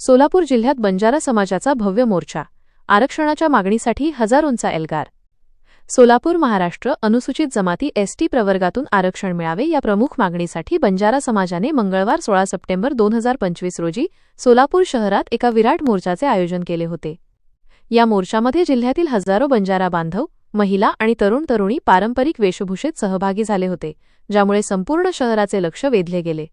सोलापूर जिल्ह्यात बंजारा समाजाचा भव्य मोर्चा. आरक्षणाच्या मागणीसाठी हजारोंचा एल्गार. सोलापूर महाराष्ट्र अनुसूचित जमाती एसटी प्रवर्गातून आरक्षण मिळावे या प्रमुख मागणीसाठी बंजारा समाजाने मंगळवार सोळा सप्टेंबर दोन हजार पंचवीस रोजी सोलापूर शहरात एका विराट मोर्चाचे आयोजन केले होते. या मोर्चामध्ये जिल्ह्यातील हजारो बंजारा बांधव महिला आणि तरुण तरुणी पारंपरिक वेशभूषेत सहभागी झाले होते ज्यामुळे संपूर्ण शहराचे लक्ष वेधले गेले.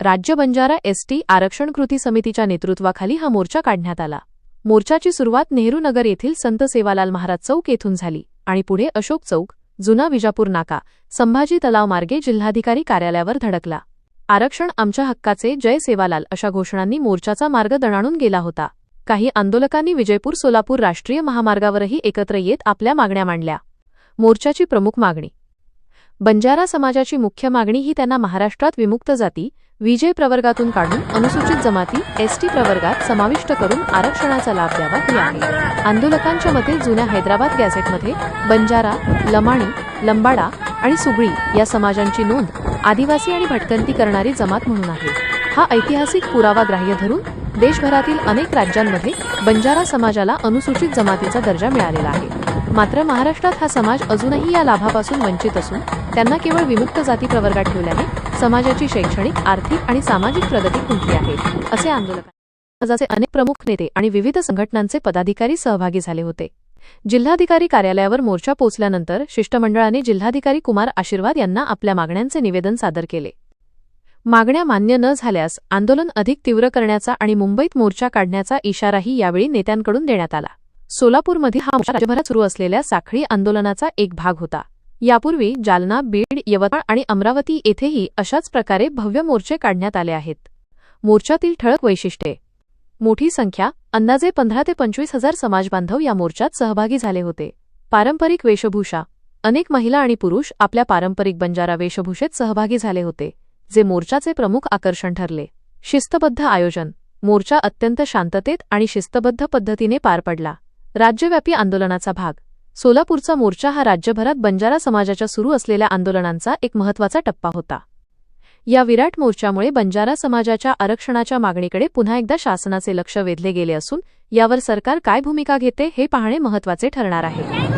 राज्य बंजारा एसटी आरक्षण कृती समितीच्या नेतृत्वाखाली हा मोर्चा काढण्यात आला. मोर्चाची सुरुवात नेहरू नगर येथील संत सेवालाल महाराज चौक येथून झाली आणि पुढे अशोक चौक जुना विजापूर नाका संभाजी तलाव मार्गे जिल्हाधिकारी कार्यालयावर धडकला. आरक्षण आमच्या हक्काचे जय सेवालाल अशा घोषणांनी मोर्चाचा मार्ग दणाणून गेला होता. काही आंदोलकांनी विजयपूर सोलापूर राष्ट्रीय महामार्गावरही एकत्र येत आपल्या मागण्या मांडल्या. मोर्चाची प्रमुख मागणी. बंजारा समाजाची मुख्य मागणी ही त्यांना महाराष्ट्रात विमुक्त जाती विजय प्रवर्गातून काढून अनुसूचित जमाती एसटी प्रवर्गात समाविष्ट करून आरक्षणाचा लाभ द्यावा ही आहे. आंदोलकांच्या मते जुन्या हैदराबाद गॅझेटमध्ये बंजारा लमाणी लंबाडा आणि सुगळी या समाजांची नोंद आदिवासी आणि भटकंती करणारी जमात म्हणून आहे. हा ऐतिहासिक पुरावा ग्राह्य धरून देशभरातील अनेक राज्यांमध्ये बंजारा समाजाला अनुसूचित जमातीचा दर्जा मिळालेला आहे. मात्र महाराष्ट्रात हा समाज अजूनही या लाभापासून वंचित असून त्यांना केवळ विमुक्त जाती प्रवर्गात ठेवल्याने समाजाची शैक्षणिक आर्थिक आणि सामाजिक प्रगती खुंटली आहे असे आंदोलक समाजाचे अनेक प्रमुख नेते आणि विविध संघटनांचे पदाधिकारी सहभागी झाले होते. जिल्हाधिकारी कार्यालयावर मोर्चा पोचल्यानंतर शिष्टमंडळाने जिल्हाधिकारी कुमार आशीर्वाद यांना आपल्या मागण्यांचे निवेदन सादर केले. मागण्या मान्य न झाल्यास आंदोलन अधिक तीव्र करण्याचा आणि मुंबईत मोर्चा काढण्याचा इशाराही यावेळी नेत्यांकडून देण्यात आला. सोलापूरमध्ये हा राज्यभरात सुरू असलेल्या साखळी आंदोलनाचा एक भाग होता. यापूर्वी जालना बीड यवतमाळ आणि अमरावती येथेही अशाच प्रकारे भव्य मोर्चे काढण्यात आले आहेत. मोर्चातील ठळक वैशिष्ट्ये. मोठी संख्या अंदाजे पंधरा ते पंचवीस हजार समाजबांधव या मोर्चात सहभागी झाले होते. पारंपरिक वेशभूषा. अनेक महिला आणि पुरुष आपल्या पारंपरिक बंजारा वेशभूषेत सहभागी झाले होते जे मोर्चाचे प्रमुख आकर्षण ठरले. शिस्तबद्ध आयोजन. मोर्चा अत्यंत शांततेत आणि शिस्तबद्ध पद्धतीने पार पडला. राज्यव्यापी आंदोलनाचा भाग. सोलापूरचा मोर्चा हा राज्यभरात बंजारा समाजाच्या सुरू असलेल्या आंदोलनांचा एक महत्त्वाचा टप्पा होता. या विराट मोर्चामुळे बंजारा समाजाच्या आरक्षणाच्या मागणीकडे पुन्हा एकदा शासनाचे लक्ष वेधले गेले असून यावर सरकार काय भूमिका घेते हे पाहणे महत्त्वाचे ठरणार आहे.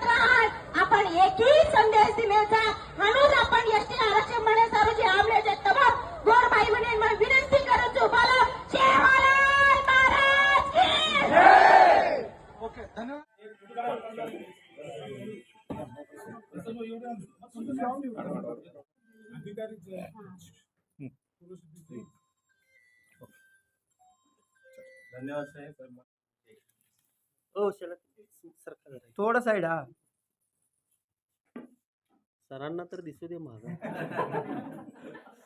संदेश दिल्याचा म्हणून आपण एसटी आरक्षण म्हणण्यासारोजी आमल्याच्या तमाम गोर भाई बहिणींना विनंती करत झोपाला ओके धन्यवाद. धन्यवाद साहेब. हो चला सरकार थोडं साईड हा. सरांना तर दिसू दे माझा